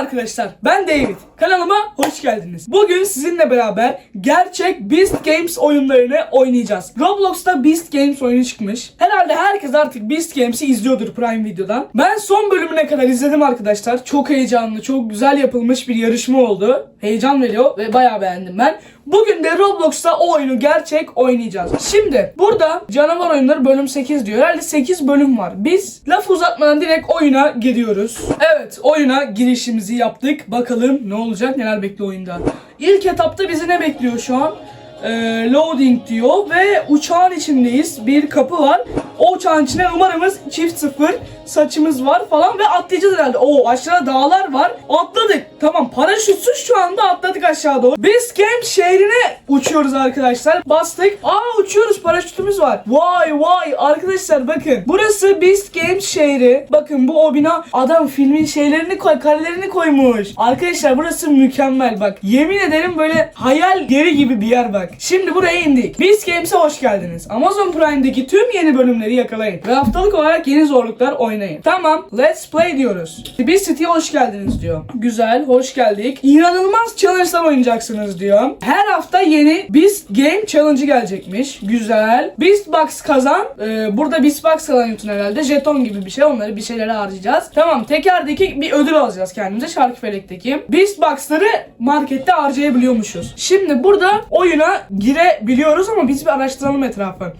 arkadaşlar. Ben David. Kanalıma hoş geldiniz. Bugün sizinle beraber gerçek Beast Games oyunlarını oynayacağız. Roblox'ta Beast Games oyunu çıkmış. Herhalde herkes artık Beast Games'i izliyordur Prime Video'dan. Ben son bölümüne kadar izledim arkadaşlar. Çok heyecanlı, çok güzel yapılmış bir yarışma oldu. Heyecan veriyor ve bayağı beğendim ben. Bugün de Roblox'ta o oyunu gerçek oynayacağız. Şimdi burada canavar oyunları bölüm 8 diyor. Herhalde 8 bölüm var. Biz laf uzatmadan direkt oyuna giriyoruz. Evet oyuna girişimizi yaptık. Bakalım ne olacak neler bekliyor oyunda. İlk etapta bizi ne bekliyor şu an? Ee, loading diyor ve uçağın içindeyiz. Bir kapı var. O uçağın içine numaramız çift sıfır. Saçımız var falan ve atlayacağız herhalde. Oo aşağıda dağlar var. Atladık. Tamam paraşütsüz şu anda atladık aşağı doğru. Biz Camp şehrine uçuyoruz arkadaşlar. Bastık. Aa uçuyoruz paraşütümüz var. Vay vay arkadaşlar bakın. Burası Beast Games şehri. Bakın bu o bina adam filmin şeylerini koy, karelerini koymuş. Arkadaşlar burası mükemmel bak. Yemin ederim böyle hayal yeri gibi bir yer bak. Şimdi buraya indik. Beast Games'e hoş geldiniz. Amazon Prime'deki tüm yeni bölümleri yakalayın. Ve haftalık olarak yeni zorluklar oynayın. Tamam, let's play diyoruz. Beast City'ye hoş geldiniz diyor. Güzel, hoş geldik. İnanılmaz challenge'lar oynayacaksınız diyor. Her hafta yeni Beast Game Challenge'ı gelecekmiş. Güzel. Beast Box kazan. Ee, burada Beast Box kazanıyorsun herhalde. Jeton gibi bir şey. Onları bir şeylere harcayacağız. Tamam, tekerdeki bir ödül alacağız kendimize. Şarkıfelek'teki. Beast Box'ları markette harcayabiliyormuşuz. Şimdi burada oyuna girebiliyoruz ama biz bir araştıralım etrafı.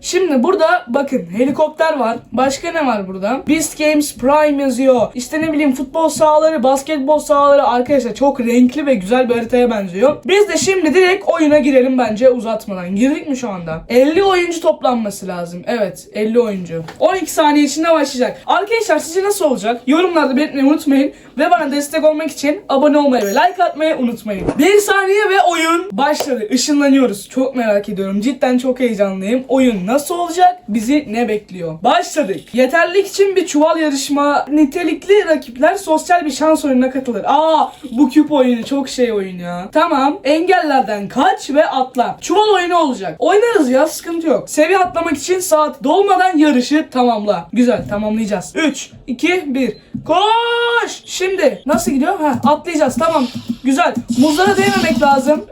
Şimdi burada bakın helikopter var. Başka ne var burada? Beast Games Prime yazıyor. İşte ne bileyim futbol sahaları, basketbol sahaları arkadaşlar çok renkli ve güzel bir haritaya benziyor. Biz de şimdi direkt oyuna girelim bence uzatmadan. Girdik mi şu anda? 50 oyuncu toplanması lazım. Evet 50 oyuncu. 12 saniye içinde başlayacak. Arkadaşlar sizce nasıl olacak? Yorumlarda belirtmeyi unutmayın. Ve bana destek olmak için abone olmayı ve like atmayı unutmayın. 1 saniye ve oyun başladı. Işınlanıyoruz. Çok merak ediyorum. Cidden çok heyecanlıyım. Oyun nasıl olacak? Bizi ne bekliyor? Başladık. Yeterlilik için bir çuval yarışma. Nitelikli rakipler sosyal bir şans oyununa katılır. Aa bu küp oyunu çok şey oyun ya. Tamam. Engellerden kaç ve atla. Çuval oyunu olacak. Oynarız ya sıkıntı yok. Seviye atlamak için saat dolmadan yarışı tamamla. Güzel tamamlayacağız. 3, 2, 1. Koş! Şimdi nasıl gidiyor? Ha atlayacağız tamam. Güzel. Muzlara değmemek lazım.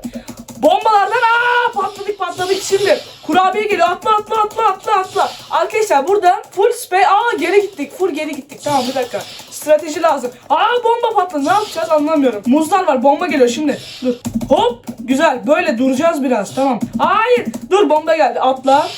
Bombalardan aa patladık patladık şimdi. Kurabiye geliyor atla atla atla atla atla. Arkadaşlar burada full spray aa geri gittik full geri gittik tamam bir dakika. Strateji lazım. Aa bomba patladı ne yapacağız anlamıyorum. Muzlar var bomba geliyor şimdi. Dur hop güzel böyle duracağız biraz tamam. Hayır dur bomba geldi atla.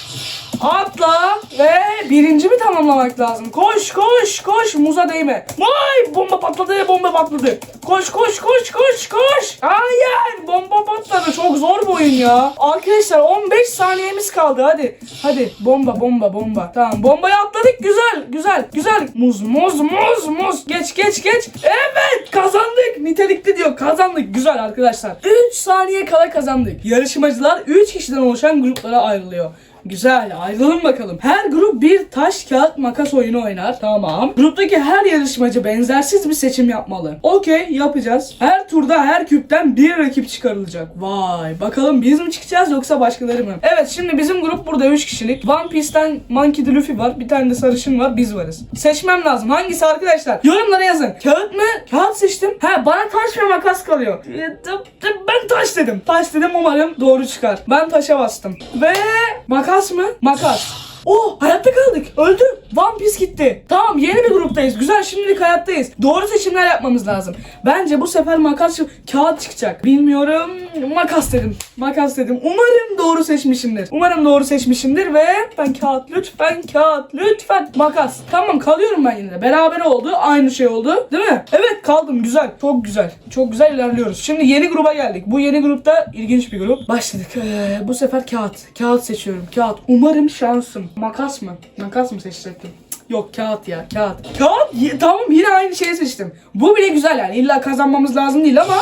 Atla ve birinci mi tamamlamak lazım? Koş koş koş muza değme. Vay bomba patladı bomba patladı. Koş koş koş koş koş. Hayır bomba patladı çok zor bir oyun ya. Arkadaşlar 15 saniyemiz kaldı hadi. Hadi bomba bomba bomba. Tamam bombayı atladık güzel güzel güzel. Muz muz muz muz. Geç geç geç. Evet kazandık. Nitelikli diyor kazandık. Güzel arkadaşlar. 3 saniye kala kazandık. Yarışmacılar 3 kişiden oluşan gruplara ayrılıyor. Güzel ayrılalım bakalım. Her grup bir taş kağıt makas oyunu oynar. Tamam. Gruptaki her yarışmacı benzersiz bir seçim yapmalı. Okey yapacağız. Her turda her küpten bir rakip çıkarılacak. Vay bakalım biz mi çıkacağız yoksa başkaları mı? Evet şimdi bizim grup burada 3 kişilik. One Piece'ten Monkey D. Luffy var. Bir tane de sarışın var. Biz varız. Seçmem lazım. Hangisi arkadaşlar? Yorumlara yazın. Kağıt mı? Kağıt seçtim. Ha bana taş ve makas kalıyor. E, Ben taş dedim. Taş dedim umarım doğru çıkar. Ben taşa bastım. Ve makas mı? Makas. Oh hayatta kaldık. Öldü. One Piece gitti. Tamam yeni bir gruptayız. Güzel şimdilik hayattayız. Doğru seçimler yapmamız lazım. Bence bu sefer makas kağıt çıkacak. Bilmiyorum. Makas dedim. Makas dedim. Umarım doğru seçmişimdir. Umarım doğru seçmişimdir ve ben kağıt lütfen kağıt lütfen makas. Tamam kalıyorum ben yine de. Beraber oldu. Aynı şey oldu. Değil mi? Evet kaldım. Güzel. Çok güzel. Çok güzel ilerliyoruz. Şimdi yeni gruba geldik. Bu yeni grupta ilginç bir grup. Başladık. Ee, bu sefer kağıt. Kağıt seçiyorum. Kağıt. Umarım şansım. Makas mı? Makas mı seçecektim? Yok kağıt ya kağıt. Kağıt tamam yine aynı şeyi seçtim. Bu bile güzel yani illa kazanmamız lazım değil ama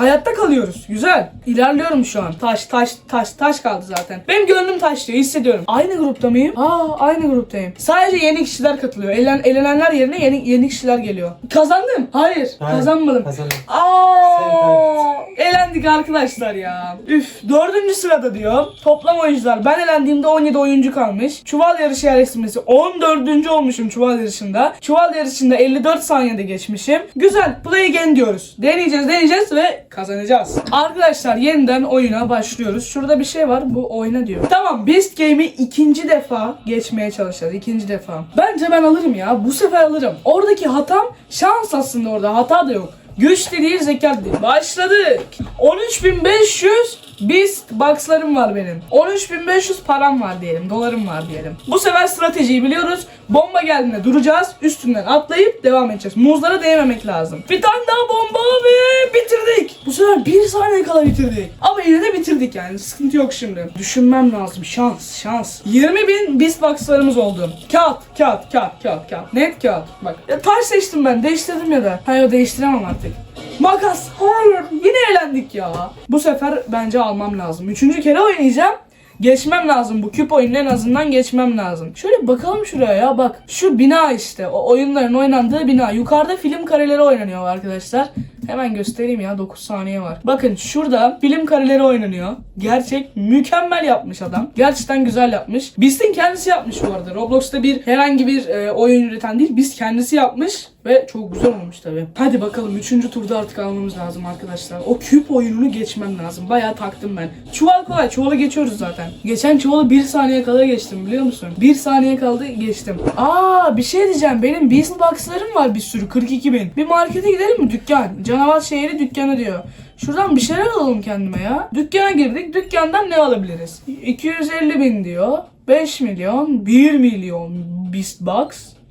hayatta kalıyoruz. Güzel. İlerliyorum şu an. Taş taş taş taş kaldı zaten. Benim gönlüm taşlıyor hissediyorum. Aynı grupta mıyım? Aa aynı gruptayım. Sadece yeni kişiler katılıyor. Elen, elenenler yerine yeni yeni kişiler geliyor. Kazandım. Hayır, Hayır, kazanmadım. kazandım. Aa! Elendik arkadaşlar ya. Üf. Dördüncü sırada diyor. Toplam oyuncular. Ben elendiğimde 17 oyuncu kalmış. Çuval yarışı yerleştirmesi 14. olmuşum çuval yarışında. Çuval yarışında 54 saniyede geçmişim. Güzel. Play again diyoruz. Deneyeceğiz deneyeceğiz ve kazanacağız. Arkadaşlar yeniden oyuna başlıyoruz. Şurada bir şey var. Bu oyna diyor. Tamam. Beast Game'i ikinci defa geçmeye çalışacağız. İkinci defa. Bence ben alırım ya. Bu sefer alırım. Oradaki hatam şans aslında orada. Hata da yok. Güç de değil zeka da değil. Başladık. 13.500 Beast boxlarım var benim. 13.500 param var diyelim. Dolarım var diyelim. Bu sefer stratejiyi biliyoruz. Bomba geldiğinde duracağız. Üstünden atlayıp devam edeceğiz. Muzlara değmemek lazım. Bir tane daha bomba ve bitirdik. Bu sefer bir saniye kala bitirdik. Ama yine de bitirdik yani. Sıkıntı yok şimdi. Düşünmem lazım. Şans, şans. 20 bin Beast boxlarımız oldu. Kağıt, kağıt, kağıt, kağıt, kağıt. Net kağıt. Bak. Ya taş seçtim ben. Değiştirdim ya da. Hayır değiştiremem artık. Makas. Hayır. Yine eğlendik ya. Bu sefer bence almam lazım. Üçüncü kere oynayacağım. Geçmem lazım bu küp oyunun en azından geçmem lazım. Şöyle bakalım şuraya ya bak. Şu bina işte o oyunların oynandığı bina. Yukarıda film kareleri oynanıyor arkadaşlar. Hemen göstereyim ya 9 saniye var. Bakın şurada film kareleri oynanıyor. Gerçek mükemmel yapmış adam. Gerçekten güzel yapmış. Beast'in kendisi yapmış bu arada. Roblox'ta bir herhangi bir e, oyun üreten değil. Beast kendisi yapmış. Ve çok güzel olmuş tabi. Hadi bakalım 3. turda artık almamız lazım arkadaşlar. O küp oyununu geçmem lazım. Bayağı taktım ben. Çuval kolay. Çuvala geçiyoruz zaten. Geçen çuvalı 1 saniye kala geçtim biliyor musun? 1 saniye kaldı geçtim. Aa bir şey diyeceğim. Benim Beast Box'larım var bir sürü. 42 bin. Bir markete gidelim mi? Dükkan. Canavar şehri dükkanı diyor. Şuradan bir şeyler alalım kendime ya. Dükkana girdik. Dükkandan ne alabiliriz? 250 bin diyor. 5 milyon. 1 milyon Beast Box.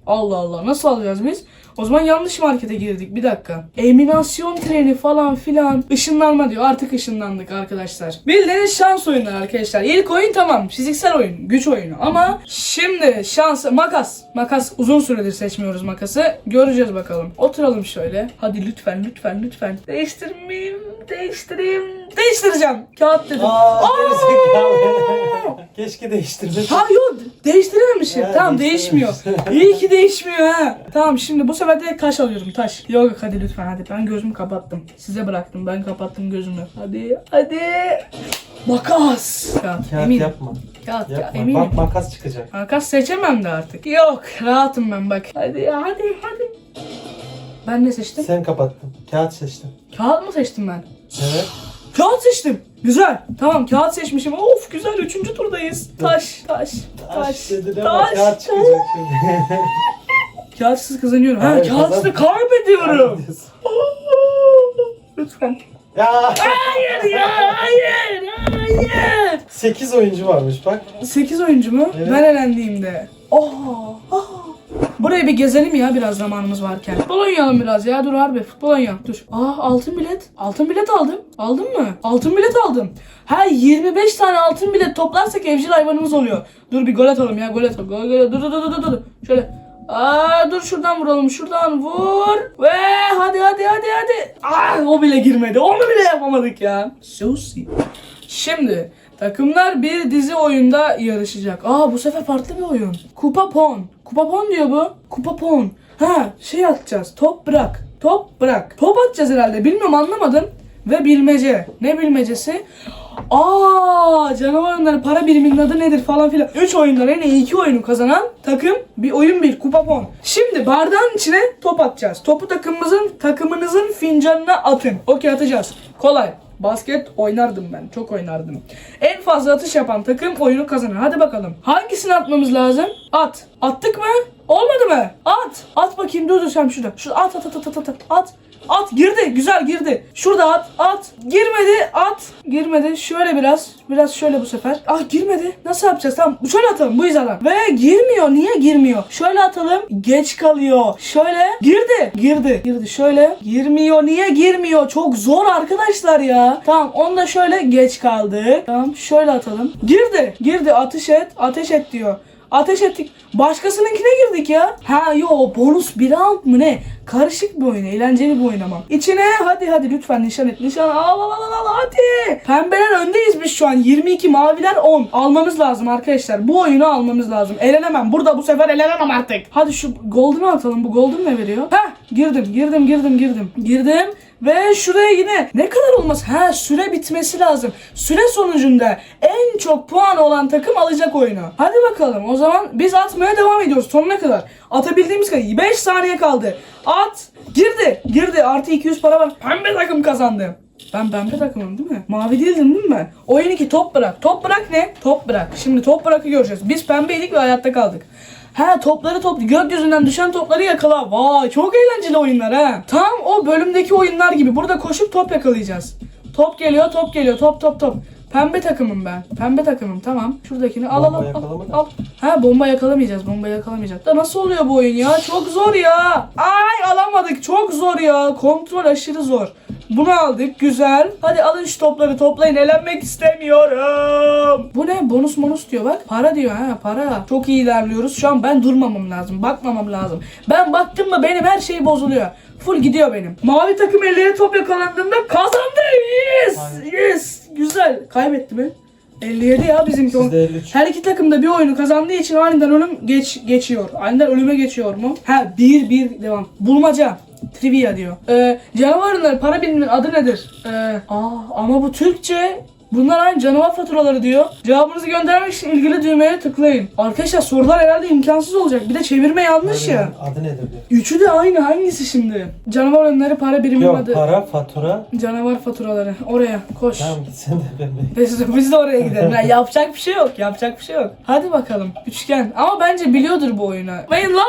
Allah Allah nasıl alacağız biz? O zaman yanlış markete girdik bir dakika. Eminasyon treni falan filan. Işınlanma diyor artık ışınlandık arkadaşlar. Bildiğiniz şans oyunları arkadaşlar. İlk oyun tamam fiziksel oyun güç oyunu ama şimdi şans makas. Makas uzun süredir seçmiyoruz makası. Göreceğiz bakalım. Oturalım şöyle. Hadi lütfen lütfen lütfen. Değiştirmeyeyim değiştireyim. Değiştireceğim. Kağıt dedim. Aa, gerizekalı. Keşke değiştirdin. Ha yok değiştirememişim. Ya, tamam değişmiyor. İyi ki değişmiyor ha. Tamam şimdi bu sefer de taş alıyorum taş. Yok hadi lütfen hadi ben gözümü kapattım. Size bıraktım ben kapattım gözümü. Hadi hadi. Makas. Kağıt, Kağıt eminim. yapma. Kağıt ya Yapma. eminim. Bak makas çıkacak. Makas seçemem de artık. Yok rahatım ben bak. Hadi hadi hadi. Ben ne seçtim? Sen kapattın. Kağıt seçtin. Kağıt mı seçtim ben? Evet. Kağıt seçtim. Güzel. Tamam kağıt seçmişim. Of güzel. Üçüncü turdayız. Taş, taş, taş, Taş dedin ama taş. kağıt çıkacak şimdi. Kağıtsız kazanıyorum. Ha, Hayır, kağıtsız kazan- kaybediyorum. Lütfen. ya Hayır ya, hayır, hayır. 8 oyuncu varmış bak. 8 oyuncu mu? Evet. Ben elendiğimde. Oh, oh. Burayı bir gezelim ya biraz zamanımız varken. Futbol oynayalım biraz ya. Dur harbi futbol oynayalım. Dur. Aa altın bilet. Altın bilet aldım. Aldın mı? Altın bilet aldım. Ha 25 tane altın bilet toplarsak evcil hayvanımız oluyor. Dur bir gol atalım ya. Gol atalım. Gol gol. Dur dur dur dur dur. Şöyle. Aa dur şuradan vuralım. Şuradan vur. Ve hadi hadi hadi hadi. Aa o bile girmedi. Onu bile yapamadık ya. Susi. Şimdi takımlar bir dizi oyunda yarışacak. Aa bu sefer farklı bir oyun. Kupa pon. Kupa pon diyor bu. Kupa pon. Ha şey atacağız. Top bırak. Top bırak. Top atacağız herhalde. Bilmiyorum anlamadım. Ve bilmece. Ne bilmecesi? Aa canavar oyunları para biriminin adı nedir falan filan. 3 oyundan en iyi 2 oyunu kazanan takım bir oyun bir kupa pon. Şimdi bardağın içine top atacağız. Topu takımımızın takımınızın fincanına atın. Okey atacağız. Kolay. Basket oynardım ben. Çok oynardım. En fazla atış yapan takım oyunu kazanır. Hadi bakalım. Hangisini atmamız lazım? At. Attık mı? Olmadı mı? At. At bakayım. Dur dur sen şurada. Şurada at at at at at at. At. At girdi. Güzel girdi. Şurada at. At. Girmedi. At. Girmedi. Şöyle biraz. Biraz şöyle bu sefer. Ah girmedi. Nasıl yapacağız? Tamam. Şöyle atalım. Bu hizadan. Ve girmiyor. Niye girmiyor? Şöyle atalım. Geç kalıyor. Şöyle. Girdi. Girdi. Girdi. Şöyle. Girmiyor. Niye girmiyor? Çok zor arkadaşlar ya. Tamam. Onu da şöyle geç kaldı. Tamam. Şöyle atalım. Girdi. Girdi. Ateş et. Ateş et diyor. Ateş ettik. Başkasınınkine girdik ya. Ha yo bonus bir round mı ne? Karışık bir oyun, eğlenceli bir oyun ama. İçine hadi hadi lütfen nişan et. Nişan al al al al hadi. Pembeler öndeyiz biz şu an. 22 maviler 10. Almamız lazım arkadaşlar. Bu oyunu almamız lazım. Elenemem. Burada bu sefer elenemem artık. Hadi şu golden'ı atalım. Bu golden ne veriyor? Heh Girdim, girdim, girdim, girdim. Girdim ve şuraya yine ne kadar olmaz? Ha süre bitmesi lazım. Süre sonucunda en çok puan olan takım alacak oyunu. Hadi bakalım o zaman biz atmaya devam ediyoruz sonuna kadar. Atabildiğimiz kadar 5 saniye kaldı. At. Girdi. Girdi. Artı 200 para var. Pembe takım kazandı. Ben pembe takımım değil mi? Mavi değildim değil mi? Oyun 2 top bırak. Top bırak ne? Top bırak. Şimdi top bırakı göreceğiz. Biz pembeydik ve hayatta kaldık. Ha topları topla. Gökyüzünden düşen topları yakala. Vay çok eğlenceli oyunlar ha. Tam o bölümdeki oyunlar gibi. Burada koşup top yakalayacağız. Top geliyor, top geliyor. Top top top. Pembe takımım ben. Pembe takımım tamam. Şuradakini al al al. al. Ha bomba yakalamayacağız. Bomba yakalamayacağız. Da nasıl oluyor bu oyun ya? Çok zor ya. Ay alamadık. Çok zor ya. Kontrol aşırı zor. Bunu aldık. Güzel. Hadi alın şu topları toplayın. Elenmek istemiyorum. Bu ne? Bonus bonus diyor bak. Para diyor ha para. Çok iyi ilerliyoruz. Şu an ben durmamam lazım. Bakmamam lazım. Ben baktım mı benim her şey bozuluyor. Full gidiyor benim. Mavi takım ellere top yakalandığında kazandı. Yes. Yes. Güzel. Kaybetti mi? 57 ya bizimki. Sizde 53. Her iki takım da bir oyunu kazandığı için aniden ölüm geç geçiyor. Aniden ölüme geçiyor mu? Ha bir bir devam. Bulmaca. Trivia diyor. Ee, canavarlar para birimin adı nedir? Ee, aa, ama bu Türkçe. Bunlar aynı canavar faturaları diyor. Cevabınızı göndermek için ilgili düğmeye tıklayın. Arkadaşlar sorular herhalde imkansız olacak. Bir de çevirme yanlış ya. Adı nedir diyor. Üçü de aynı. Hangisi şimdi? Canavar önleri para birimin Yok adı. para, fatura. Canavar faturaları. Oraya koş. Tamam gitsen de ben de. Biz, biz de oraya gidelim. Ya yapacak bir şey yok. Yapacak bir şey yok. Hadi bakalım. Üçgen. Ama bence biliyordur bu oyunu. Mayın la.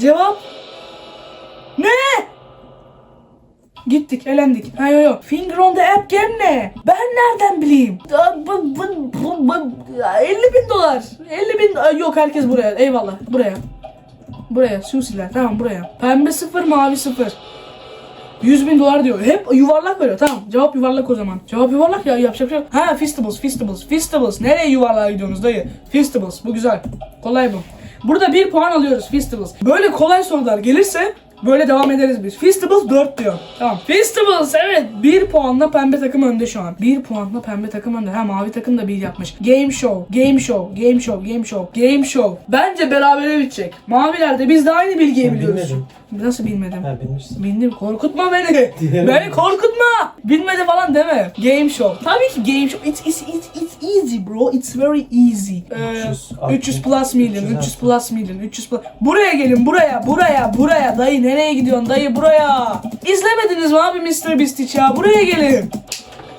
Cevap. Ne? Gittik, elendik. Ha yo yo. Finger on the app game ne? Ben nereden bileyim? Da- bu- bu- bu- bu- 50 bin dolar. 50 bin Yok herkes buraya. Eyvallah. Buraya. Buraya. Susiler. Tamam buraya. Pembe sıfır, mavi sıfır. 100 bin dolar diyor. Hep yuvarlak veriyor. Tamam. Cevap yuvarlak o zaman. Cevap yuvarlak ya. Yapacak şey. Ha Fistables, Fistables, Fistables. Nereye yuvarlığa gidiyorsunuz dayı? Fistables. Bu güzel. Kolay bu. Burada bir puan alıyoruz Fistables. Böyle kolay sorular gelirse böyle devam ederiz biz. Fistables 4 diyor. Tamam. Fistables evet. 1 puanla pembe takım önde şu an. 1 puanla pembe takım önde. Ha mavi takım da bir yapmış. Game show. Game show. Game show. Game show. Game show. Bence berabere bitecek. Maviler de biz de aynı bilgiyi biliyoruz. bilmedim. Nasıl bilmedim? Ha bilmişsin. Bindim. Korkutma beni. Beni korkutma. Bilmedi falan deme. Game show. Tabii ki game show. It's, it's, it's, it's easy bro. It's very easy. Ee, 300, 300 plus milyon. 300 300 plus milyon. 300 plus. Buraya gelin buraya. Buraya. Buraya. Dayı nereye gidiyorsun? Dayı buraya. İzlemediniz mi abi Mr. Beast hiç ya? Buraya gelin.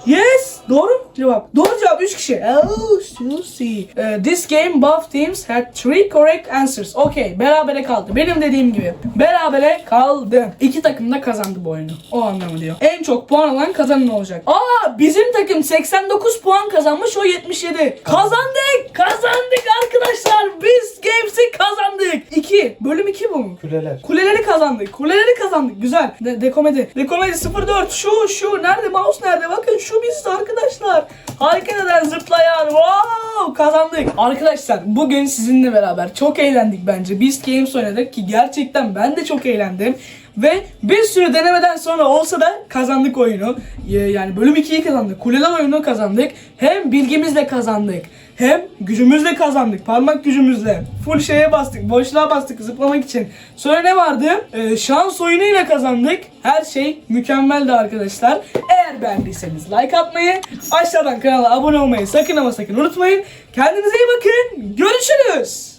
Yes. Doğru mu cevap? Doğru cevap 3 kişi. Oh, Susie. Uh, this game both teams had three correct answers. Okay, berabere kaldı. Benim dediğim gibi. Berabere kaldı. İki takım da kazandı bu oyunu. O anlamı diyor. En çok puan alan kazanan olacak. Aa, bizim takım 89 puan kazanmış, o 77. Kazandık! Kazandık arkadaşlar. Biz Games'i kazandık. 2. Bölüm 2 bu mu? Küleler. Kuleleri kazandık. Kuleleri kazandık. Güzel. De dekomedi. Dekomedi 04. Şu şu. Nerede? Mouse nerede? Bakın şu biz arkadaşlar. Hareket eden zıplayan. Wow! Kazandık. Arkadaşlar bugün sizinle beraber çok eğlendik bence. Beast Games oynadık ki gerçekten ben de çok eğlendim. Ve bir sürü denemeden sonra olsa da kazandık oyunu. Yani bölüm 2'yi kazandık. Kuleler oyunu kazandık. Hem bilgimizle kazandık. Hem gücümüzle kazandık. Parmak gücümüzle. Full şeye bastık. Boşluğa bastık zıplamak için. Sonra ne vardı? Ee, şans oyunuyla kazandık. Her şey mükemmeldi arkadaşlar. Eğer beğendiyseniz like atmayı, aşağıdan kanala abone olmayı sakın ama sakın unutmayın. Kendinize iyi bakın. Görüşürüz.